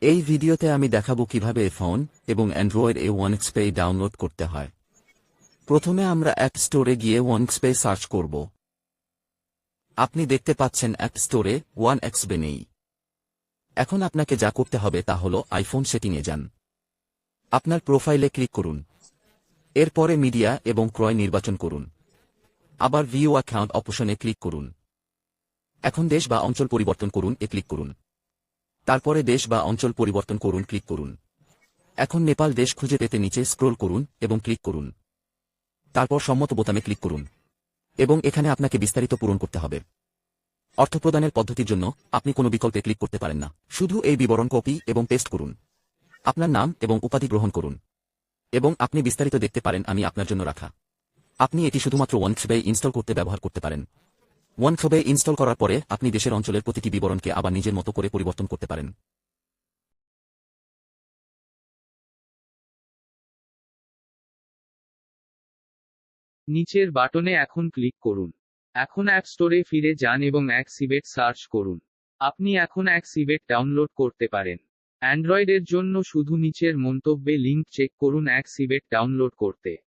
এই ভিডিওতে আমি দেখাবো কীভাবে ফোন এবং অ্যান্ড্রয়েড এ ওয়ান এক্সপে ডাউনলোড করতে হয়। প্রথমে আমরা অ্যাপ স্টোরে গিয়ে ওয়ান এক্সপে সার্চ করব। আপনি দেখতে পাচ্ছেন অ্যাপ স্টোরে ওয়ান এক্সপে নেই। এখন আপনাকে যা করতে হবে তা হল আইফোন সেটিংয়ে যান। আপনার প্রোফাইলে ক্লিক করুন। এরপরে মিডিয়া এবং ক্রয় নির্বাচন করুন। আবার ভিউ অ্যাকাউন্ট অপশনে ক্লিক করুন। এখন দেশ বা অঞ্চল পরিবর্তন করুন, এ ক্লিক করুন। তারপরে দেশ বা অঞ্চল পরিবর্তন করুন, ক্লিক করুন। এখন নেপাল দেশ খুঁজে পেতে নিচে স্ক্রোল করুন এবং ক্লিক করুন। তারপর সম্মত বোতামে ক্লিক করুন। এবং এখানে আপনাকে বিস্তারিত পূরণ করতে হবে। অর্থ প্রদানের পদ্ধতির জন্য আপনি কোনো বিকল্পে ক্লিক করতে পারেন না। শুধু এই বিবরণ কপি এবং পেস্ট করুন। আপনার নাম এবং উপাধি গ্রহণ করুন। এবং আপনি বিস্তারিত দেখতে পারেন, আমি আপনার জন্য রাখা। আপনি এটি শুধুমাত্র ওয়ানক্সবে ইনস্টল করতে ব্যবহার করতে পারেন। ওয়ানক্সবে ইনস্টল করার পরে আপনি দেশের অঞ্চলের প্রতিটি বিবরণকে আবার নিজের মতো করে পরিবর্তন করতে পারেন। নিচের বাটনে এখন ক্লিক করুন। এখন অ্যাপ স্টোরে ফিরে যান এবং এক সিবেট সার্চ করুন। আপনি এখন এক সিবেট ডাউনলোড করতে পারেন। অ্যান্ড্রয়েডের জন্য শুধু নিচের মন্তব্যে লিঙ্ক চেক করুন এক সিবেট ডাউনলোড করতে।